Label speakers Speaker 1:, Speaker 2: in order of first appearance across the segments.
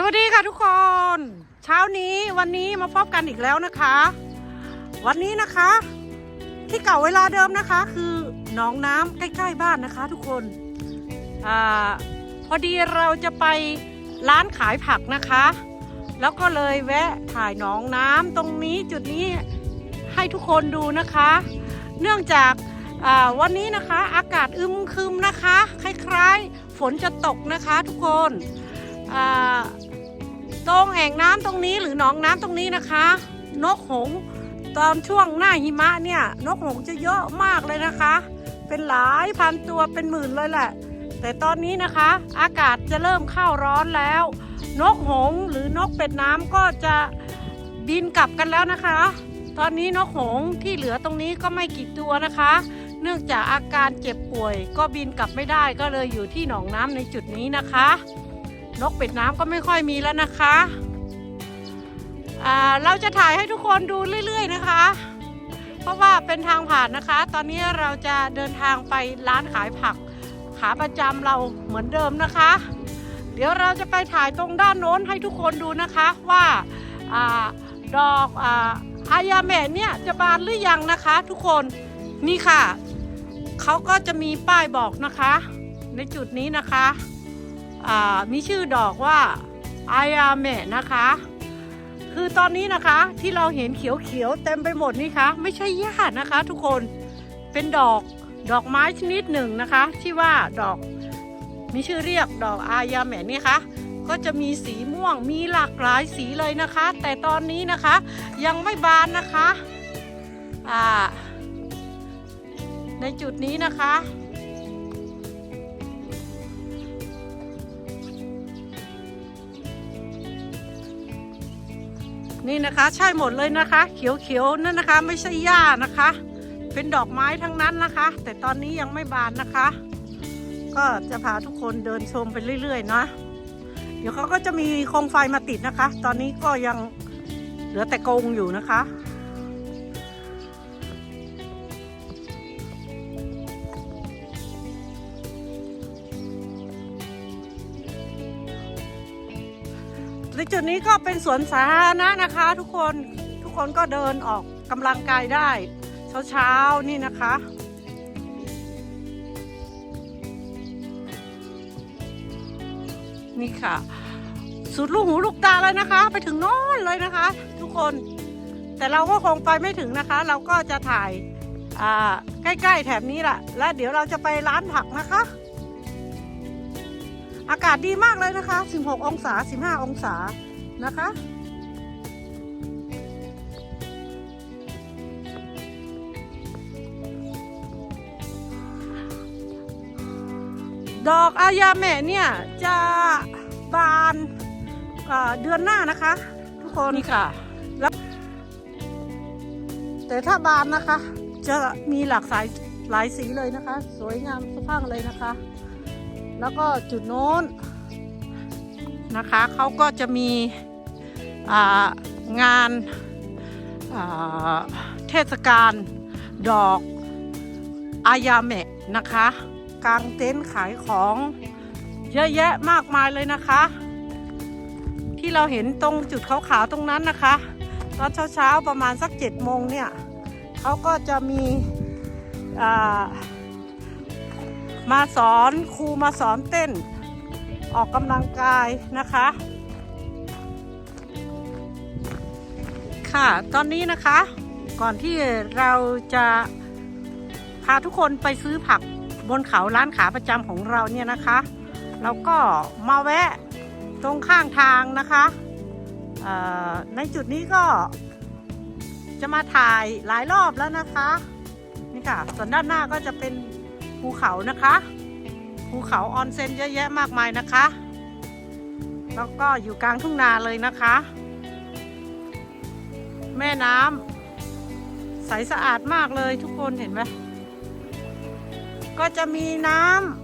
Speaker 1: สวัสดีค่ะทุกคน เช้านี้วันนี้มาพบกันอีกแล้วนะคะ วันนี้นะคะ ที่เก่าเวลาเดิมนะคะ คือหนองน้ำใกล้ๆบ้านนะคะ ทุกคนอพอดีเราจะไปร้านขายผักนะคะ แล้วก็เลยแวะถ่ายหนองน้ำตรงนี้จุดนี้ให้ทุกคนดูนะคะ เนื่องจากวันนี้นะคะอากาศอึมครึมนะคะ คล้ายๆ ฝนจะตกนะคะทุกคนอ่า ตรงแอ่งน้ำตรงนี้หรือหนองน้ำตรงนี้นะคะ นกหงส์ตอนช่วงหน้าหิมะเนี่ย นกหงส์จะเยอะมากเลยนะคะ เป็นหลายพันตัวเป็นหมื่นเลยแหละ แต่ตอนนี้นะคะ อากาศจะเริ่มเข้าร้อนแล้ว นกหงส์หรือนกเป็ดน้ำก็จะบินกลับกันแล้วนะคะ ตอนนี้นกหงส์ที่เหลือตรงนี้ก็ไม่กี่ตัวนะคะ เนื่องจากอาการเจ็บป่วย ก็บินกลับไม่ได้ก็เลยอยู่ที่หนองน้ำในจุดนี้นะคะ นกเป็ดน้ำก็ไม่ค่อยมีแล้วนะคะเราจะถ่ายให้ทุกคนดูเรื่อย ๆ นะคะ เพราะว่าเป็นทางผ่านนะคะ ตอนนี้เราจะเดินทางไปร้านขายผักขาประจำเราเหมือนเดิมนะคะ เดี๋ยวเราจะไปถ่ายตรงด้านโน้นให้ทุกคนดูนะคะว่าอาดอกอาอายาเมะเนี่ยจะบานหรือยังนะคะ ทุกคนนี่ค่ะเขาก็จะมีป้ายบอกนะคะ ในจุดนี้นะคะ มีชื่อดอกว่าอายาเมะนะคะ คือตอนนี้นะคะที่เราเห็นเขียวๆเต็มไปหมดนี่คะไม่ใช่หญ้านะคะ ทุกคนเป็นดอกดอกไม้ชนิดหนึ่งนะคะที่ว่าดอกมีชื่อเรียกดอกอายาเมะนี่คะก็จะมีสีม่วงมีหลากหลายสีเลยนะคะ แต่ตอนนี้นะคะยังไม่บานนะคะในจุดนี้นะคะ นี่นะคะ ใช่หมดเลยนะคะ เขียวๆนั่นนะคะ ไม่ใช่หญ้านะคะ เป็นดอกไม้ทั้งนั้นนะคะ แต่ตอนนี้ยังไม่บานนะคะ ก็จะพาทุกคนเดินชมไปเรื่อยๆนะเดี๋ยวเขาก็จะมีโคมไฟมาติดนะคะ ตอนนี้ก็ยังเหลือแต่กงอยู่นะคะ ในจุดนี้ก็เป็นสวนสาธารณะนะคะ ทุกคนทุกคนก็เดินออกกำลังกายได้ เช้าๆนี่นะคะนี่ค่ะ สุดลูกหูลูกตาเลยนะคะ ไปถึงโน้นเลยนะคะ ทุกคน แต่เราก็คงไปไม่ถึงนะคะ เราก็จะถ่ายใกล้ๆแถบนี้แหละและเดี๋ยวเราจะไปร้านผักนะคะ อากาศดีมากเลยนะคะ 16 องศา 15 องศานะคะ ดอกอายาเมะเนี่ย จะบานเอ่อเดือนหน้านะคะ ทุกคนนี่ค่ะแล้วแต่ถ้าบานนะคะ จะมีหลากสายหลายสีเลยนะคะ สวยงามสะพรั่งเลยนะคะ แล้วก็จุดโน้นนะคะเขาก็จะมีางานาเทศกาลดอกอายาเมะนะคะกางเต็นท์ขายของเยอะแยะมากมายเลยนะคะ ที่เราเห็นตรงจุดขาวๆตรงนั้นนะคะตอนเช้าๆประมาณสักเจ็ดโมงเนี่ยเขาก็จะมีอ่า มาสอนครูมาสอนเต้น ออกกำลังกายนะคะ ค่ะ ตอนนี้นะคะ ก่อนที่เราจะพาทุกคนไปซื้อผักบนเขาร้านขาประจำของเราเนี่ยนะคะ เราก็มาแวะตรงข้างทางนะคะในจุดนี้ก็จะมาถ่ายหลายรอบแล้วนะคะ นี่ค่ะ ส่วนด้านหน้าก็จะเป็น ภูเขานะคะภูเขาออนเซ็นเยอะแยะมากมายนะคะ แล้วก็อยู่กลางทุ่งนาเลยนะคะ แม่น้ำใสสะอาดมากเลยทุกคนเห็นไหมก็จะมีน้ำ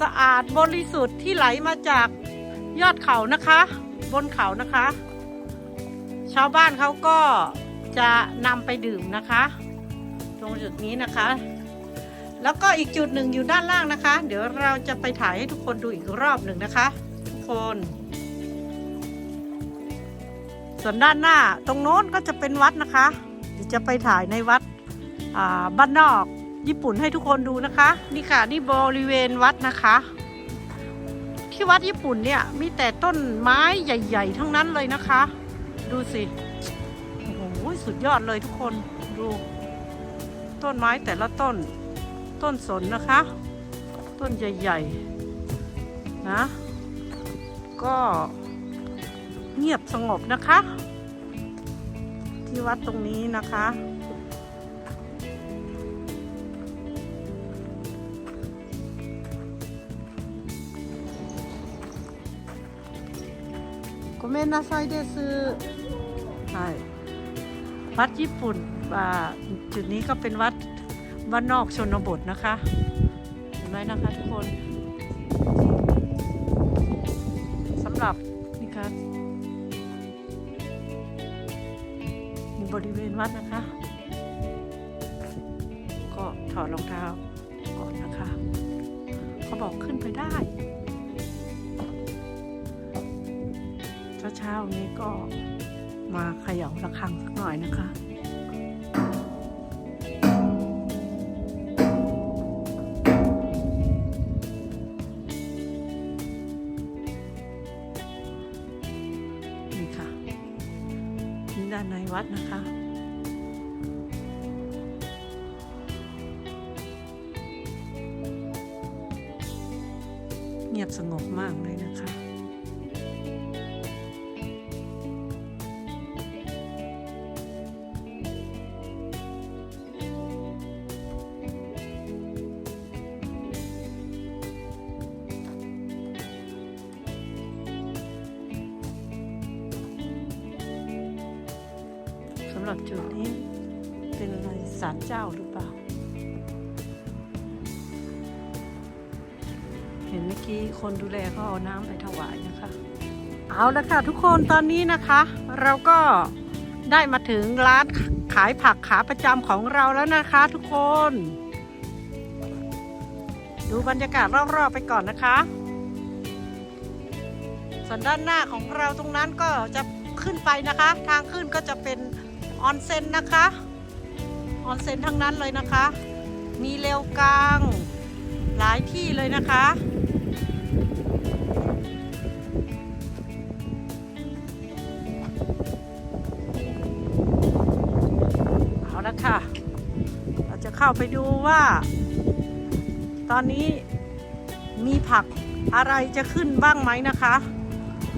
Speaker 1: สะอาดบริสุทธิ์ที่ไหลมาจากยอดเขานะคะ บนเขานะคะ ชาวบ้านเขาก็ จะนำไปดื่มนะคะ ตรงจุดนี้นะคะ แล้วก็อีกจุดหนึ่งอยู่ด้านล่างนะคะ เดี๋ยวเราจะไปถ่ายให้ทุกคนดูอีกรอบหนึ่งนะคะ ทุกคน ส่วนด้านหน้าตรงโน้นก็จะเป็นวัดนะคะเดี๋ยวจะไปถ่ายในวัดบ้านนอกญี่ปุ่นให้ทุกคนดูนะคะ นี่ค่ะนี่บริเวณวัดนะคะ ที่วัดญี่ปุ่นเนี่ยมีแต่ต้นไม้ใหญ่ ๆ ทั้งนั้นเลยนะคะ ดูสิ สุดยอดเลยทุกคนดู ต้นไม้แต่ละต้น ต้นสนนะคะ ต้นใหญ่ ๆ นะ ก็เงียบสงบนะคะ ที่วัดตรงนี้นะคะ ごめんなさいですはい วัดญี่ปุ่นอ่าจุดนี้ก็เป็นวัดบ้านนอกชนบทนะคะ เห็นไหมนะคะทุกคนสำหรับนี่ค่ะบริเวณวัดนะคะ ก็ถอดรองเท้าก่อนนะคะ เขาบอกขึ้นไปได้ เช้าๆนี้ก็ มาเขย่าระฆังสักหน่อยนะคะนี่ค่ะนี่ด้านในวัดนะคะ เงียบสงบมากเลย หรับจุดนี้เป็นอะไรศาลเจ้าหรือเปล่า เห็นเมื่อกี้คนดูแลเขาเอาน้ำไปถวายนะคะ เอาละค่ะทุกคนตอนนี้นะคะ เราก็ได้มาถึงร้านขายผักขาประจำของเราแล้วนะคะทุกคน ดูบรรยากาศรอบๆไปก่อนนะคะ ส่วนด้านหน้าของเราตรงนั้นก็จะขึ้นไปนะคะ ทางขึ้นก็จะเป็น ออนเซ็นนะคะออนเซ็นทั้งนั้นเลยนะคะ มีเร็วกลางหลายที่เลยนะคะ เอาละค่ะ เราจะเข้าไปดูว่า ตอนนี้มีผักอะไรจะขึ้นบ้างไหมนะคะ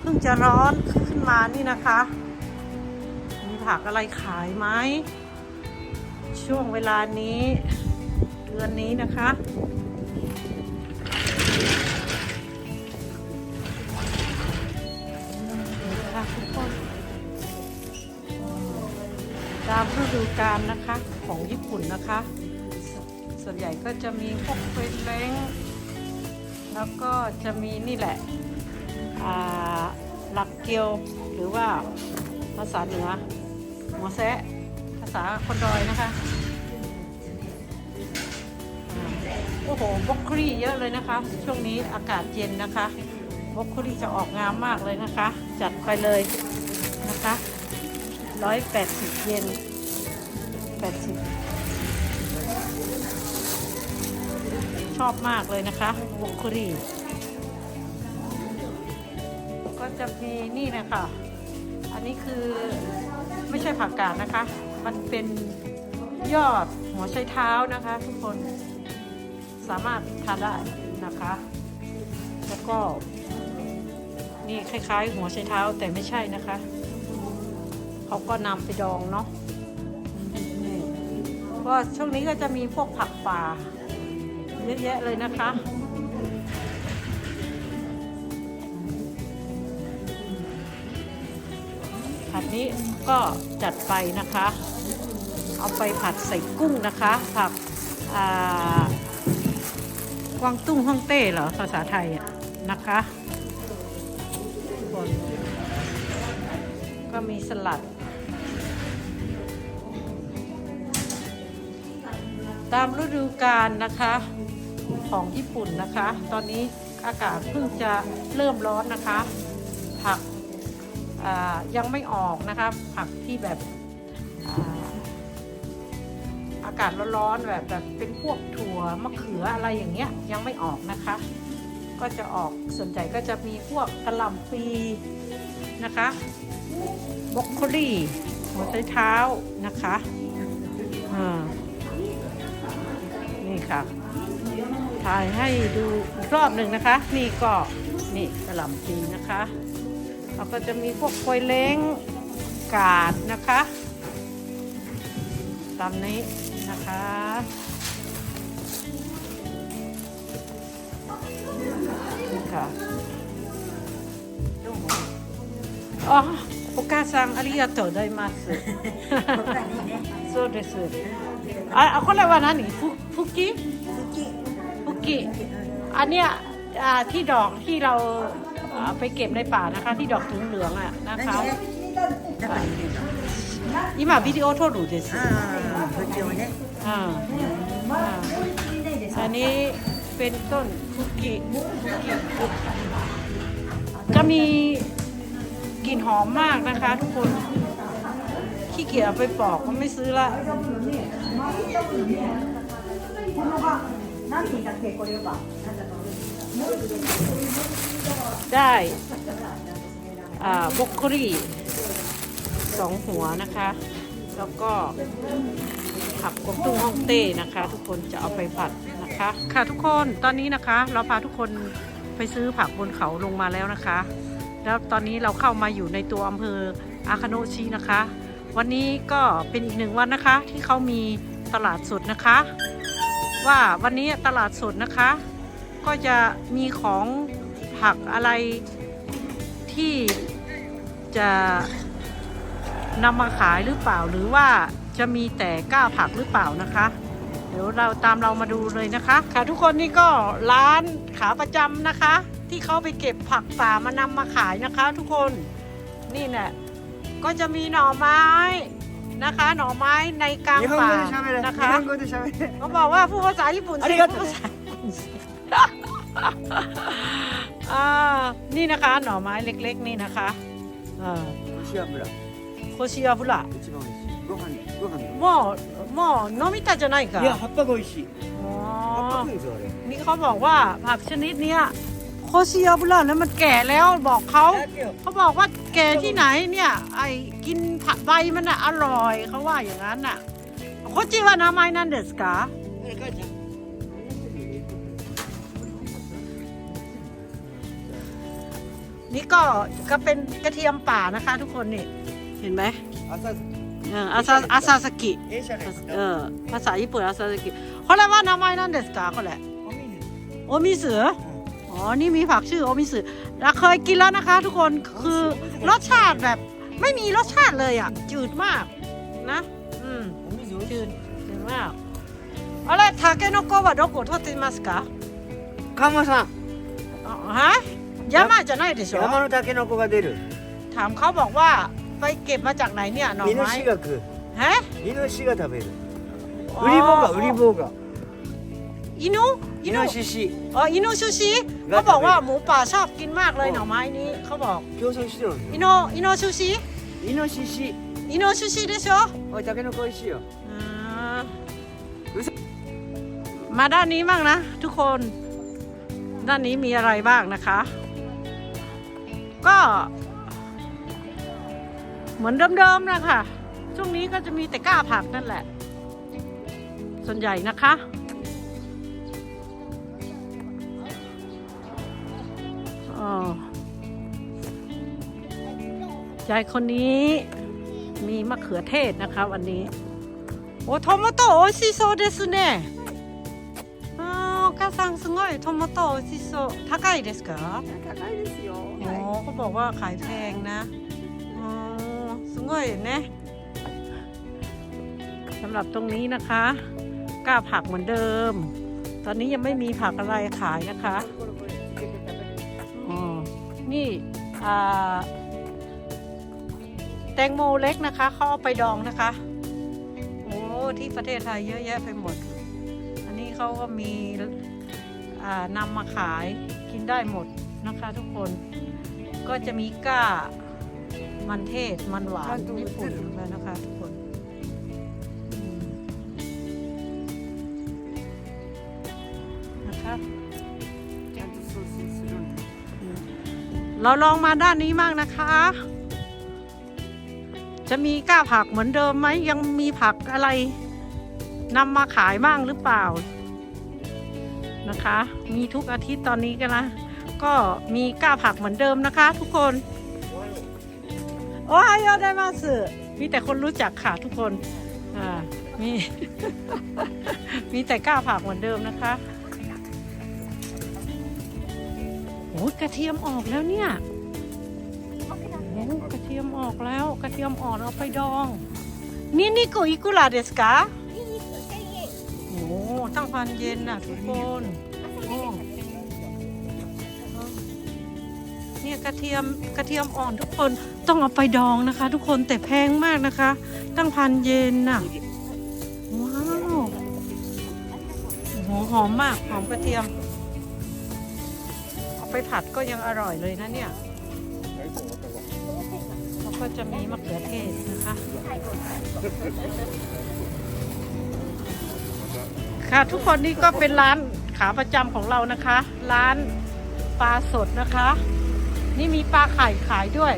Speaker 1: เพิ่งจะร้อนขึ้นมานี่นะคะ ผักอะไรขายไหมช่วงเวลานี้ เดือนนี้นะคะ ตามฤดูกาลนะคะของญี่ปุ่นนะคะ ส่วนใหญ่ก็จะมีพวกเฟรนเล้งแล้วก็จะมีนี่แหละหลักเกียวหรือว่าภาษาเหนือ หมอแซะภาษาคนดอยนะคะโอ้โหบล็อกคลี่เยอะเลยนะคะ ช่วงนี้อากาศเย็นนะคะบล็อกคลี่จะออกงามมากเลยนะคะ จัดไปเลยนะคะร้อยแปดสิบเยนแปดสิบชอบมากเลยนะคะบล็อกคลี่ก็จะมีนี่นะคะ อันนี้คือ ไม่ใช่ผักกาดนะคะ มันเป็นยอดหัวไชเท้านะคะ ทุกคนสามารถทานได้นะคะ แล้วก็ นี่คล้ายๆ หัวไชเท้าแต่ไม่ใช่นะคะ เขาก็นำไปดองเนาะก็ช่วงนี้ก็จะมีพวกผักป่าเยอะแยะเลยนะคะ ผัดนี้ก็จัดไปนะคะ เอาไปผัดใส่กุ้งนะคะ ผักกวางตุ้งฮ่องเต้เหรอภาษาไทยนะคะก็มีสลัดตามฤดูกาลนะคะของญี่ปุ่นนะคะ ตอนนี้อากาศเพิ่งจะเริ่มร้อนนะคะ ผัก ยังไม่ออกนะคะผักที่แบบอากาศร้อนๆแบบแบบเป็นพวกถั่วมะเขืออะไรอย่างเงี้ยยังไม่ออกนะคะ ก็จะออกส่วนใหญ่ก็จะมีพวกกระหล่ำปีนะคะบรอกโคลี่หัวไชเท้านะคะนี่ค่ะถ่ายให้ดูอีกรอบหนึ่งนะคะ นี่ก็นี่กระหล่ำปีนะคะ แล้วก็จะมีพวกกล้วยเล้งกาดนะคะ ตามนี้นะคะนี่ค่ะอ๋อお母さんありがとうございます。そうです。あ、あこれは何？ふ、ふき？ふき。อันเนี้ยอ่าที่ดอกที่เรา อ่าไปเก็บในป่านะคะ ที่ดอกถึงเหลืองๆอ่ะนะคะ今ビデオ撮るです。
Speaker 2: ああ、不調ね。
Speaker 1: อ่าอ่าอันนี้เป็นต้นคุกกี้จะมีกลิ่นหอมมากนะคะ ทุกคน ขี้เกียจเอาไปปอกก็ไม่ซื้อละ
Speaker 2: なんて言ったっけ、これは。
Speaker 1: ได้อ่าบรอกโคลีสองหัวนะคะ แล้วก็ผักกวางตุ้งฮ่องเต้นะคะ ทุกคนจะเอาไปผัดนะคะ ค่ะทุกคนตอนนี้นะคะ เราพาทุกคนไปซื้อผักบนเขาลงมาแล้วนะคะ แล้วตอนนี้เราเข้ามาอยู่ในตัวอำเภออาคาโนชินะคะ วันนี้ก็เป็นอีกหนึ่งวันนะคะ ที่เขามีตลาดสดนะคะ ว่าวันนี้ตลาดสดนะคะ ก็จะมีของ ผักอะไรที่จะนำมาขายหรือเปล่าหรือว่าจะมีแต่ก้าวผักหรือเปล่านะคะ เดี๋ยวเราตามเรามาดูเลยนะคะ ค่ะทุกคนนี่ก็ร้านขาประจำนะคะ ที่เขาไปเก็บผักป่ามานำมาขายนะคะ ทุกคนนี่เนี่ยก็จะมีหน่อไม้นะคะ หน่อไม้ในกลางป่านะคะเขาบอกว่าผู้ภาษาญี่ปุ่นสิผู้ภาษาอ่านี่นะคะ หน่อไม้เล็กๆ นี่นะคะเออ
Speaker 2: 塩油。
Speaker 1: โคชิอาบุระ
Speaker 2: 一番美味しい。ご飯に、ご飯に。
Speaker 1: もうもう飲みたじゃないか
Speaker 2: いや、葉っぱが美味しい。
Speaker 1: อ๋อ
Speaker 2: 葉っぱ食うんですよ、あれ。
Speaker 1: นี่เขาบอกว่าผักชนิดเนี้ยโคชิอาบุระนั้นมันแก่แล้วบอกเขา
Speaker 2: だけよ。
Speaker 1: เขาบอกว่าแก่ที่ไหนเนี่ย ไอ้กินผักใบมันน่ะอร่อยเขาว่าอย่างนั้นน่ะโคจิวานาไมนั่นเดสกา
Speaker 2: あれ、母ちゃん。
Speaker 1: นี่ก็ก็เป็นกระเทียมป่านะคะ ทุกคนนี่ เห็นไหม
Speaker 2: 朝、
Speaker 1: เอออาซาอาซาสกิ
Speaker 2: ええじゃないです
Speaker 1: เอ
Speaker 2: か。
Speaker 1: อภาษาญี่ปุ่นอาซาสกิเขาเรียกว่านาไมนั่นเดสกาเขาแหละ
Speaker 2: お水。
Speaker 1: โอมิสึอ๋อ นี่มีผักชื่อโอมิสึเราเคยกินแล้วนะคะ ทุกคนคือรสชาติแบบไม่มีรสชาติเลยอ่ะ จืดมากนะ อืม
Speaker 2: お水美味し
Speaker 1: จื
Speaker 2: い。
Speaker 1: ดจืดมากอะไรทาเกโนโกะはどこ取ってますか
Speaker 2: カモさん。
Speaker 1: อ๋อฮะ 山じゃないでしょ
Speaker 2: 山のタケノコが出る。
Speaker 1: ถามเขาบอกว่าไปเก็บมาจากไหนเนี่ยหน่อ
Speaker 2: イノ
Speaker 1: ไม้
Speaker 2: シシが食う。
Speaker 1: ฮะ
Speaker 2: イノシシが食べる。ウリボウが、ウリボウが。
Speaker 1: อินุ
Speaker 2: イノシシ。
Speaker 1: อ๋ออินุชูชิเขาบอกว่าหมูป่าชอบกินมากเลยหน่อไม้นี้เขาบอก
Speaker 2: 共産してるんです
Speaker 1: อิ
Speaker 2: よ。
Speaker 1: โนอิโนชูชิ
Speaker 2: イノシシ。
Speaker 1: อิโนชูชิでしょ
Speaker 2: おい、タケノコ美味しいよ。
Speaker 1: อ่ามาด้านนี้บ้างนะ ทุกคน ด้านนี้มีอะไรบ้างนะคะ ก็ เหมือนเดิมๆนะคะช่วงนี้ก็จะมีแต่ก้าผักนั่นแหละ ส่วนใหญ่นะคะอ๋อยายคนนี้มีมะเขือเทศนะคะวันนี้ โอ้โทโมโตโอชิโซเดสเน่ お母さんすごいトマト美味しそう高いですか
Speaker 2: 高いですよ。
Speaker 1: โอ้เขาบอกว่าขายแพงนะอ๋อすごいねสำหรับตรงนี้นะคะกล้าผักเหมือนเดิม ตอนนี้ยังไม่มีผักอะไรขายนะคะอ๋อนี่อ่าแตงโมเล็กนะคะเขาเอาไปดองนะคะ โอ้ที่ประเทศไทยเยอะแยะไปหมด เขาก็มีนำมาขายกินได้หมดนะคะทุกคนก็จะมีก้า มันเทศ มันหวานญี่ปุ่นแล้วนะคะทุกคนนะคะเราลองมาด้านนี้มากนะคะ จะมีก้าผักเหมือนเดิมไหมยังมีผักอะไรนำมาขายบ้างหรือเปล่า นะคะ มีทุกอาทิตย์ตอนนี้กันนะก็มีก้าผักเหมือนเดิมนะคะ ทุกคน โอ้ยได้มาสืมีแต่คนรู้จักค่ะทุกคนอ่ามีมีแต่ก้าผักเหมือนเดิมนะคะโอ้ยกระเทียมออกแล้วเนี่ยโอ้กระเทียมออกแล้ว กระเทียมอ่อนเอาไปดองนี่นี่กุอิกุระเดสกา้ตั้งพันเย็นน่ะทุกคนโอ้เนี่ยกระเทียมกระเทียมอ่อนทุกคนต้องเอาไปดองนะคะ ทุกคนแต่แพงมากนะคะ ตั้งพันเยนน่ะว้าวโอ้โหหอมมากหอมกระเทียม เอาไปผัดก็ยังอร่อยเลยนะเนี่ยแล้วก็จะมีมะเขือเทศนะคะ ค่ะ ทุกคนนี่ก็เป็นร้านขาประจำของเรานะคะ ร้านปลาสดนะคะ นี่มีปลาไข่ขายด้วย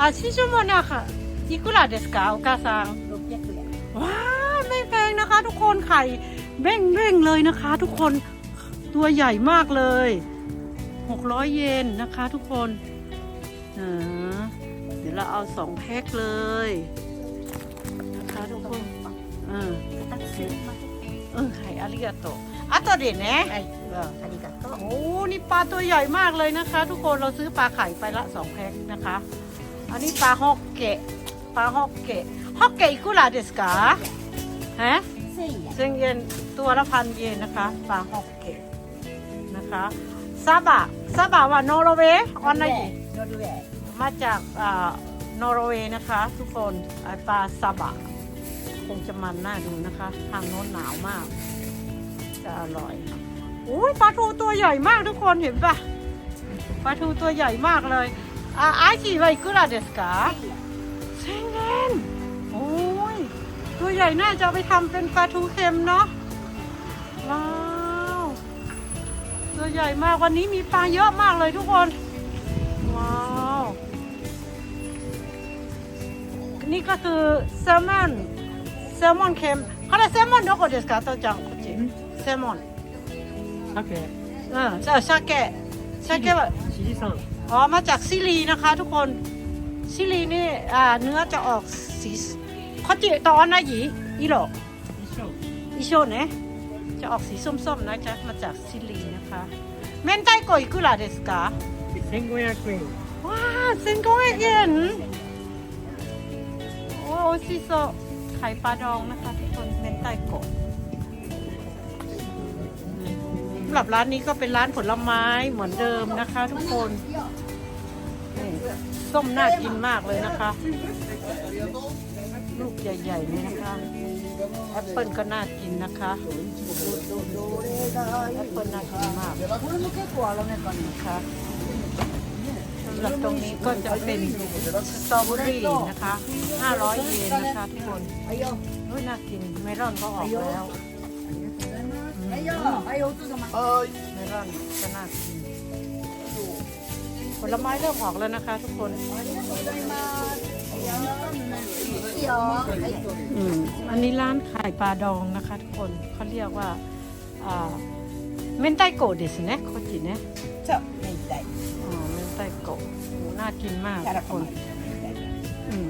Speaker 1: อาชิชุโมนะค่ะอิกุระเดสกาโอกาซังว้าไม่แพงนะคะ ทุกคนไข่เบ้งเบ้งเลยนะคะ ทุกคนตัวใหญ่มากเลย600 เยนนะคะ ทุกคนเดี๋ยวเราเอาสองแพ็คเลย เออไข่อาริกาโตะあとでね
Speaker 2: はい
Speaker 1: うん
Speaker 2: ありがとう
Speaker 1: โอ้ นี่ปลาตัวใหญ่มากเลยนะคะ ทุกคน เราซื้อปลาไข่ไปละสองแพ็คนะคะ อันนี้ปลาฮอกเกะ ปลาฮอกเกะ ฮอกเกะいくらですかฮะ
Speaker 2: 1000円
Speaker 1: เซงเยนตัวละพันเยนนะคะ ปลาฮอกเกะนะคะซาบะซาบะว่าโนอร์เวย์ออนไลน์
Speaker 2: ノルウェー
Speaker 1: มาจากอ่านอร์เวย์นะคะ ทุกคนไอปลาซาบะ คงจะมันน่าดูนะคะ ทางโน้นหนาวมาก จะอร่อยอุ้ยปลาทูตัวใหญ่มากทุกคนเห็นปะปลาทูตัวใหญ่มากเลยอ่าอาชีวกุระเดสกาเซงเงนโอ้ยตัวใหญ่น่าจะไปทำเป็นปลาทูเค็มเนาะว้าวตัวใหญ่มากวันนี้มีปลาเยอะมากเลยทุกคน ว้าว นี่ก็คือแซลมอน แซลมอนเค็มเขาเรียกแซลมอนどこですかโตจังこっちแซลมอน
Speaker 2: 鮭
Speaker 1: เออใช่ชาเกะชาเกะว่า
Speaker 2: チリさん
Speaker 1: อ๋อมาจากซิลีนะคะ ทุกคนซิลีนี่อ่าเนื้อจะออกสีこっちตอนนะหยีอีโร
Speaker 2: 一緒
Speaker 1: อีโชเนะจะออกสีส้มๆนะจ๊ะมาจากซิลีนะคะเมนไตโกอิกุระเดสกา
Speaker 2: 1500円
Speaker 1: ว้าวเซนโกเอเกนโอ้ยซิโซะไ ข่ปลาดองนะคะทุกคนเน้นไก่กบสำหรับร้านนี้ก็เป็นร้านผลไม้เหมือนเดิมนะคะ ทุกคนส้มน่ากินมากเลยนะคะ ลูกใหญ่ๆนี่นะคะแอปเปิลก็น่ากินนะคะแอปเปิลน่ากินมาก
Speaker 2: แล้วคุณไม่แค่
Speaker 3: กลัวแล้วไงก่อ
Speaker 1: นนะคะ ส่วนตรงนี้ก็จะเป็นสตรอเบอรี่นะคะ 500 เยนนะคะทุกคนนู้ยน่ากินเมลอนก็ออกแล้วเมลอนก็น่ากินผลไม้เริ่มออกแล้วนะคะ ทุกคนอันนี้ร้านขายปลาดองนะคะ ทุกคนเขาเรียกว่าเมนไตโกะเดสเนะโคจิเนะ
Speaker 2: ใช่า
Speaker 1: เมนไต โกะโหน่ากินมาก
Speaker 2: キャ
Speaker 1: ทุ
Speaker 2: ラ
Speaker 1: ก
Speaker 2: コ
Speaker 1: คน
Speaker 2: マ
Speaker 1: อืม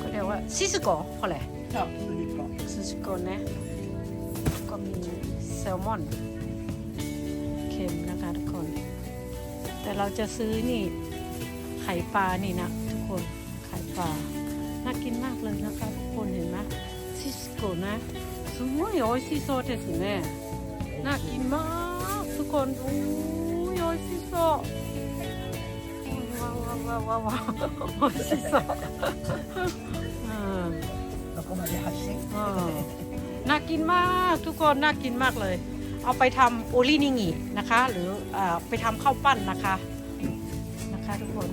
Speaker 1: ก็เรียกว่าซิสโกะเขาแหละ
Speaker 2: そうスリコ
Speaker 1: ซูชิโกะนะก็มีแซลมอนเค็มนะคะทุกคน แต่เราจะซื้อนี่ ไข่ปลานี่นะทุกคน ไข่ปลา น่ากินมากเลยนะคะ ทุกคนเห็นไหมซิสโกะนะすごい美味しそうですねน่ากินมา しそうว้าวว้าวว้าวว้าวว้าว美味しそううん
Speaker 2: どこまで発信
Speaker 1: うん น่ากินมากทุกคนน่ากินมากเลย เอาไปทำโอลินิงินะคะ หรือเออไปทำข้าวปั้นนะคะนะคะ ทุกคน